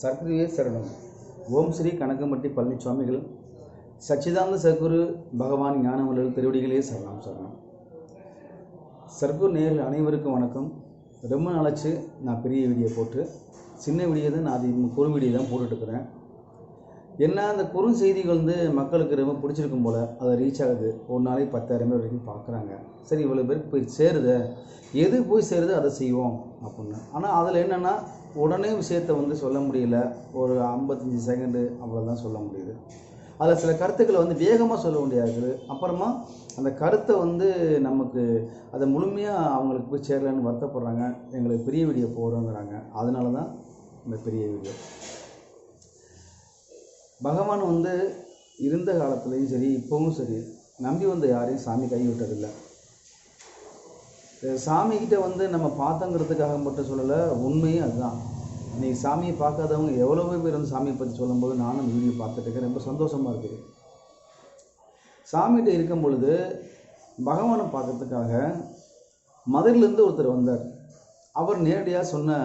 சர்க்குருவே சரணம். ஓம் ஸ்ரீ கனகம்பட்டி பழனிசுவாமிகள் சச்சிதானந்த சர்க்குரு பகவான் ஞானவர்கள் திருவடிகளே சரணம் சரணம். சர்க்குரு நேரில் அனைவருக்கும் வணக்கம். ரொம்ப நாளாச்சு நான் பெரிய வீடியோ போட்டு சின்ன வீடியோ தான் நான் அது குறு வீடியோ தான் போட்டுட்ருக்குறேன் என்ன அந்த குறுஞ்செய்திகள் வந்து மக்களுக்கு ரொம்ப பிடிச்சிருக்கும் போல் அதை ரீச் ஆகுது. ஒரு நாளைக்கு பத்தாயிரம் பேர் வரைக்கும் பார்க்குறாங்க. சரி இவ்வளோ பேருக்கு போய் சேருது. எது போய் சேருது அதை செய்வோம் அப்படின்னு. ஆனால் அதில் என்னென்னா உடனே விஷயத்தை வந்து சொல்ல முடியல. ஒரு ஐம்பத்தஞ்சு செகண்டு அவ்வளோதான் சொல்ல முடியுது. அதில் சில கருத்துக்களை வந்து வேகமாக சொல்ல முடியாது அப்புறமா அந்த கருத்தை வந்து நமக்கு அதை முழுமையாக அவங்களுக்கு போய் சேரலன்னு வருத்தப்படுறாங்க. எங்களுக்கு பெரிய வீடியோ போகிறோங்கிறாங்க அதனால தான் இந்த பெரிய வீடியோ பகவான் வந்து இருந்த காலத்துலேயும் சரி இப்போவும் சரி நம்பி வந்த யாரையும் சாமி கை விட்டதில்லை சாமிக்கிட்ட வந்து நம்ம பார்த்தோங்கிறதுக்காக மட்டும் சொல்லலை உண்மையும் அதுதான். இன்றைக்கி சாமியை பார்க்காதவங்க எவ்வளோ பேர் வந்து சாமியை பற்றி சொல்லும்போது நானும் வீடியோ பார்த்துட்டு ரொம்ப சந்தோஷமாக இருக்குது. சாமிகிட்ட இருக்கும் பொழுது பகவானை பார்க்கறதுக்காக மதுரையிலேருந்து ஒருத்தர் வந்தார். அவர் நேரடியாக சொன்ன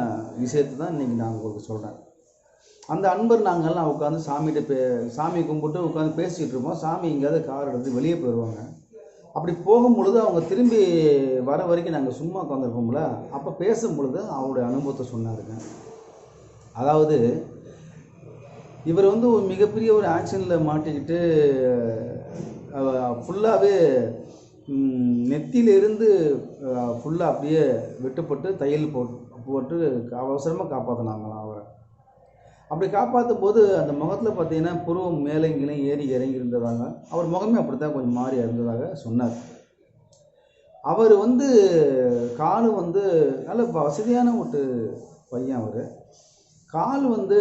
விஷயத்தை தான் இன்றைக்கி நான் உங்களுக்கு சொல்கிறேன் அந்த அன்பர் நாங்கள்லாம் உட்காந்து சாமிகிட்ட பே சாமி கும்பிட்டு உட்காந்து பேசிகிட்டு இருப்போம். சாமி எங்கேயாவது கார் எடுத்து வெளியே போயிடுவாங்க அப்படி போகும் பொழுது அவங்க திரும்பி வர வரைக்கும் நாங்கள் சும்மா உட்காந்துருப்போம்ல அப்போ பேசும் பொழுது அவருடைய அனுபவத்தை சொன்னாருங்க. அதாவது இவர் வந்து ஒரு மிகப்பெரிய ஒரு ஆக்ஷனில் மாட்டிக்கிட்டு ஃபுல்லாகவே நெத்தியிலிருந்து ஃபுல்லாக அப்படியே வெட்டுப்பட்டு தையல் போட்டு போட்டு அவசரமாக காப்பாற்றினாங்களாம் அவர். அப்படி காப்பாற்றும் போது அந்த முகத்தில் பார்த்தீங்கன்னா புருவம் மேலே கீழே ஏறி இறங்கி இருந்ததாக அவர் முகமே அப்படித்தான் கொஞ்சம் மாறி இருந்ததாக சொன்னார். அவர் வந்து கால் வந்து நல்ல வசதியான ஒரு பையன் அவர். கால் வந்து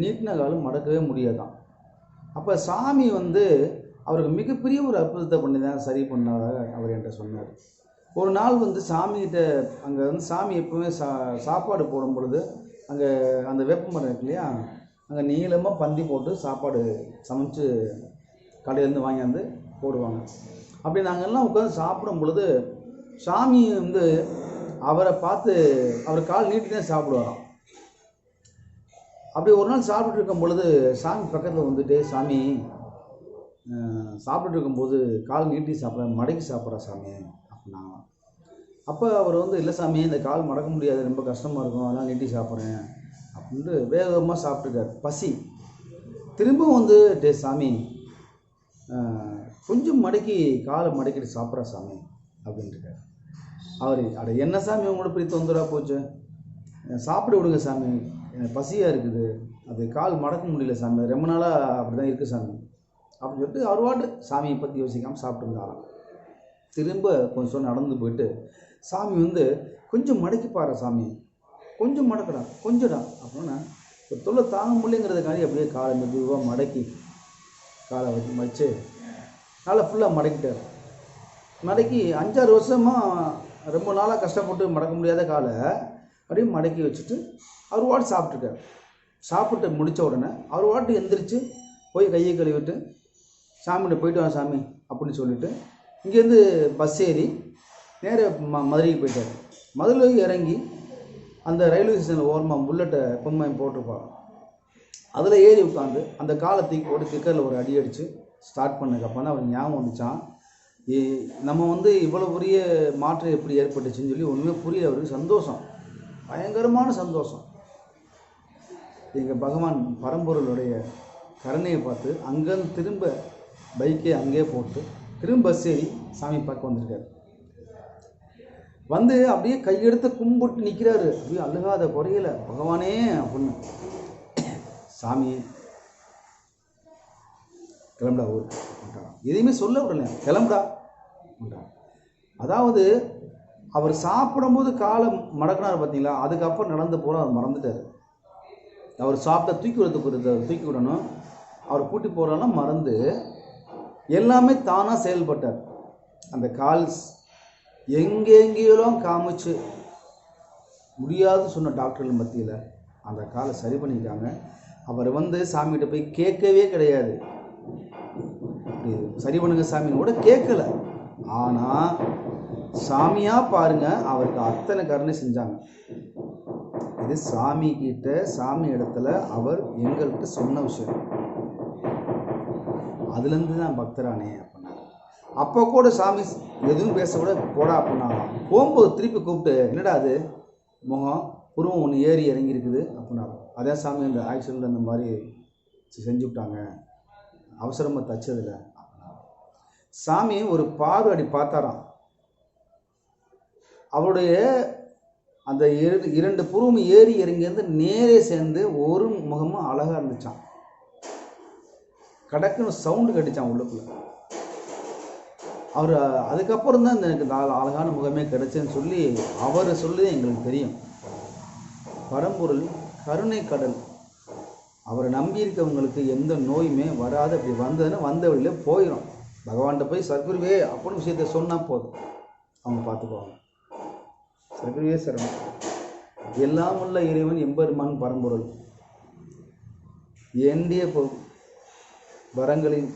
நீட்டின காலும் மடக்கவே முடியாதான். அப்போ சாமி வந்து அவருக்கு மிகப்பெரிய ஒரு அற்புதத்தை பண்ணி தான் சரி பண்ணதாக அவர் என்கிட்ட சொன்னார். ஒரு நாள் வந்து சாமிகிட்ட அங்கே வந்து சாமி எப்பவுமே சா சாப்பாடு போடும் பொழுது அங்கே அந்த வேப்பமரம் இருக்கு இல்லையா? அங்கே நீளமாக பந்தி போட்டு சாப்பாடு சமைச்சு கடையிலேருந்து வாங்கியாந்து போடுவாங்க. அப்படி நாங்கள்லாம் உட்காந்து சாப்பிடும் பொழுது சாமி வந்து அவரை பார்த்து அவர் கால் நீட்டி தான் சாப்பிடுவாராம். அப்படி ஒரு நாள் சாப்பிட்டு இருக்கும் பொழுது சாமி பக்கத்தில் வந்துட்டு சாமி சாப்பிட்டு இருக்கும்போது கால் நீட்டி சாப்பிட்ற மடக்கி சாப்பிட்ற சாமி அப்படின்னாங்களாம். அப்போ அவர் வந்து இல்லை சாமி இந்த கால் மடக்க முடியாது ரொம்ப கஷ்டமாக இருக்கும் அதெல்லாம் நீட்டி சாப்பிட்றேன். அப்படின்ட்டு வேகமாக சாப்பிட்டுருக்கார் பசி. திரும்பவும் வந்து டே சாமி கொஞ்சம் மடக்கி காலை மடக்கிட்டு சாப்பிட்ற சாமி அப்படின்ட்டுருக்கார் அவர் அட என்ன சாமி உங்களோட பெரிய தொந்தரவாக போச்சு? சாப்பிட விடுங்க சாமி எனக்கு பசியாக இருக்குது. அது கால் மடக்க முடியல சாமி ரொம்ப நாளாக அப்படி தான் இருக்குது சாமி. அப்படின்னு சொல்லிட்டு அவர் வாட்டு சாமியை பற்றி யோசிக்காமல் சாப்பிட்டுருந்தாராம். திரும்ப கொஞ்சம் நடந்து போயிட்டு சாமி வந்து கொஞ்சம் மடக்கி பாரு சாமி. கொஞ்சம் மடக்கடா கொஞ்சடா அப்படின்னா ஒரு தொல்லை தாங்க முடியலைங்கிறதுக்காண்டி அப்படியே காலை மெதுவாக மடக்கி காலை வச்சு மடித்து நல்லா ஃபுல்லாக மடக்கிட்டார். மடக்கி அஞ்சாறு வருஷமாக ரொம்ப நாளாக கஷ்டப்பட்டு மடக்க முடியாத காலை அப்படியே மடக்கி வச்சுட்டு அவர் வாட்டு சாப்பிட்ருக்கார் சாப்பிட்டு முடித்த உடனே அவர் வாட்டு எந்திரிச்சு போய் கையை கழுவிட்டு சாமிகிட்ட போயிட்டு வா சாமி அப்படின்னு சொல்லிவிட்டு இங்கேருந்து பஸ் ஏறி நேராக ம மதுரைக்கு போயிட்டார். மதுரைக்கு இறங்கி அந்த ரயில்வே ஸ்டேஷனில் ஓரமாக புல்லட்டை எப்பவுமே போட்டிருப்பாங்க அதில் ஏறி உட்காந்து அந்த காலத்தை போட்டு கிக்கரில் ஒரு அடி அடித்து ஸ்டார்ட் பண்ணதுக்கப்புறம் தான் அவர் ஞாபகம் வந்துச்சான் நம்ம வந்து இவ்வளோ பெரிய மாற்றம் எப்படி ஏற்பட்டுச்சுன்னு சொல்லி ஒன்றுமே புரியல. அவருக்கு சந்தோஷம். பயங்கரமான சந்தோஷம். எங்கள் பகவான் பரம்பொருளுடைய கருணையை பார்த்து அங்கேருந்து திரும்ப பைக்கே அங்கேயே போட்டு திரும்ப சரி சாமி பார்க்க வந்திருக்காரு. வந்து அப்படியே கையெடுத்து கும்பிட்டு நிற்கிறாரு அப்படியே அழுகாத குறையல. பகவானே அப்படின்னு. சாமி கிளம்புடா ஊர். எதையுமே சொல்ல விடல. கிளம்புடா அதாவது அவர் சாப்பிடும்போது காலை மடக்கினார் பார்த்தீங்களா அதுக்கப்புறம் நடந்து போகிற அவர் மறந்துட்டார். அவர் சாப்பிட்ட தூக்கி விடுறது தூக்கி விடணும். அவர் கூட்டி போகிறதெல்லாம் மறந்து எல்லாமே தானாக செயல்பட்டார். அந்த கால்ஸ் எங்கெங்கேயெல்லாம் காமிச்சு முடியாது சொன்ன டாக்டர்கள் மத்தியில் அந்த காலை சரி பண்ணிட்டாங்க. அவர் வந்து சாமிகிட்ட போய் கேட்கவே கிடையாது. சரி பண்ணுங்க சாமின்னு கூட கேட்கல. ஆனால் சாமியாக பாருங்க அவருக்கு அத்தனை கருணை செஞ்சாங்க. இது சாமி கிட்ட சாமி இடத்துல அவர் எங்கள்கிட்ட சொன்ன விஷயம். அதுலேருந்து தான் பக்தரானே அப்படின்னாரு அப்போ கூட சாமி எதுவும் பேச கூட போடா அப்படின்னாங்க போகும்போது திருப்பி கூப்பிட்டு என்னடா அது? முகம் புருவம் ஒன்று ஏறி இறங்கி இருக்குது அப்படின்னாரு அதே சாமி அந்த ஆக்சிடெண்ட் அந்த மாதிரி செஞ்சு விட்டாங்க. அவசரமாக தச்சதில்ல சாமி ஒரு பார்வை அடி பார்த்தாராம். அவருடைய அந்த இரு இரண்டு புருவம் ஏறி இறங்கியிருந்து நேரே சேர்ந்து ஒரு முகமும் அழகாக இருந்துச்சான் கடக்குன்னு சவுண்டு கட்டிச்சான் உள்ளுக்குள்ள. அவர் அதுக்கப்புறம் தான் இந்த எனக்கு அழகான முகமே கிடைச்சேன்னு சொல்லி அவர் சொல்லி எங்களுக்கு தெரியும். பரம்பொருள் கருணை கடல். அவரை நம்பியிருக்கவங்களுக்கு எந்த நோயுமே வராது. அப்படி வந்ததுன்னா வந்த வழியில் போயிடும் பகவான்கிட்ட போய் சர்க்குருவே அப்படின்னு விஷயத்த சொன்னால் போதும். அவங்க பார்த்துக்குவாங்க. சர்க்குருவே சிரமம் எல்லாம் உள்ள இறைவன் எம்பெருமான் பரம்பொருள். வேண்டிய வரங்களில்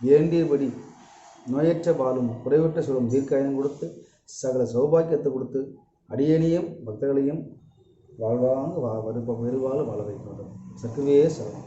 வேண்டியபடி நோயற்ற பாலும் குறைவற்ற சொல்லும் தீர்க்காயம் கொடுத்து சகல சௌபாக்கியத்தை கொடுத்து அடியனையும் பக்தர்களையும் வாழ்வாங்க வா வருப்ப பெருவாழ் வாழ வைக்க வேண்டும். சர்க்குவே சரணம்